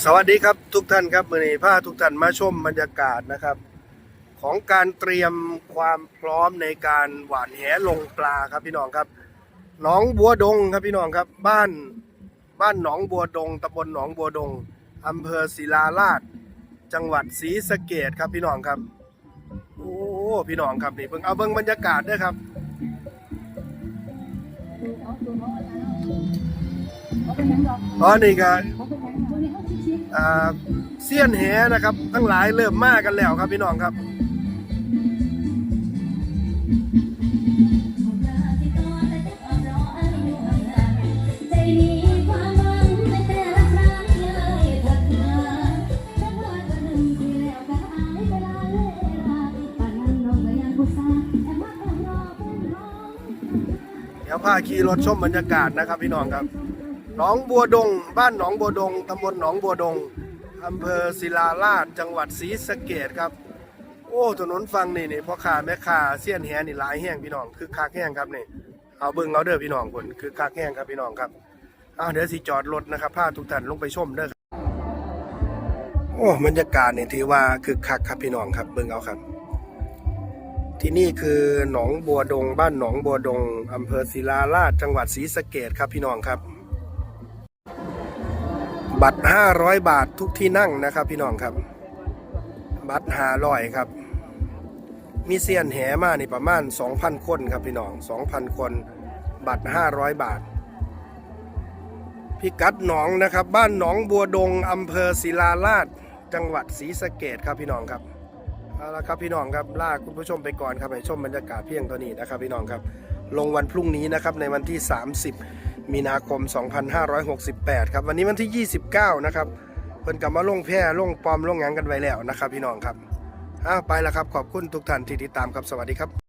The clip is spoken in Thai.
สวัสดีครับทุกท่านครับมือนี้พาทุกท่านมาชมบรรยากาศนะครับ ของการเตรียมความพร้อมในการหว่านแหลงปลาครับพี่น้องครับหนองบัวดงครับพี่น้องครับ บ้านบ้านหนองบัวดงตำบลหนองบัวดงอำเภอศิลาราชจังหวัดศรีสะเกดครับพี่น้องครับโอ้พี่น้องครับนี่เพิ่งเอาเบิ่งบรรยากาศด้วยครับตอนนี้ก็อ่า เสี้ยนแหนะครับ ทั้งหลายเริ่มมากันแล้วครับพี่น้องครับเดี๋ยวพาขี่รถชมบรรยากาศนะครับพี่น้องครับ หนองบัวดง บ้านหนองบัวดงตำบลหนองบัวดงอำเภอศิลาราชจังหวัดศรีสะเกดครับ โอ้ถนนฟังนี่นี่พ่อค้าแม่ค้าเสี้ยนแหนี่หลายแห้งพี่น้องคือคักแห้งครับนี่เอาเบิ่งเอาเด้อพี่น้องคนคือคักแห้งครับพี่น้องครับเอาเดี๋ยวสิจอดรถนะครับพาทุกท่านลงไปชมเด้อครับโอ้บรรยากาศนี่ถือว่าคือคักครับพี่น้องครับเบิ่งเอาครับ ที่นี่คือหนองบัวดง บ้านหนองบัวดงอำเภอศิลาราชจังหวัดศรีสะเกดครับพี่น้องครับ บัตร 500 บาททุกที่นั่งนะครับ พี่น้องครับ บัตร500ครับ มีเซียนแหมานี่ประมาณ 2,000 คนครับพี่น้อง 2,000 คน บัตร 500 บาท พิกัดหนองนะครับ บ้านหนองบัวดงอำเภอศิลาราชจังหวัดศรีสะเกดครับพี่น้องครับเอาละครับพี่น้องครับลาคุณผู้ชมไปก่อนครับไปชมบรรยากาศเพียงตัวนี้นะครับ พี่น้องครับ ลงวันพรุ่งนี้นะครับในวันที่ 30 มีนาคม 2568 ครับ วันนี้วันที่ 29 นะครับ เพิ่นกลับมาลงแพร่ลงปลอมลงหยังกันไว้แล้วนะครับ พี่น้องครับอ้าวไปแล้วครับ ขอบคุณทุกท่านที่ติดตามครับ สวัสดีครับ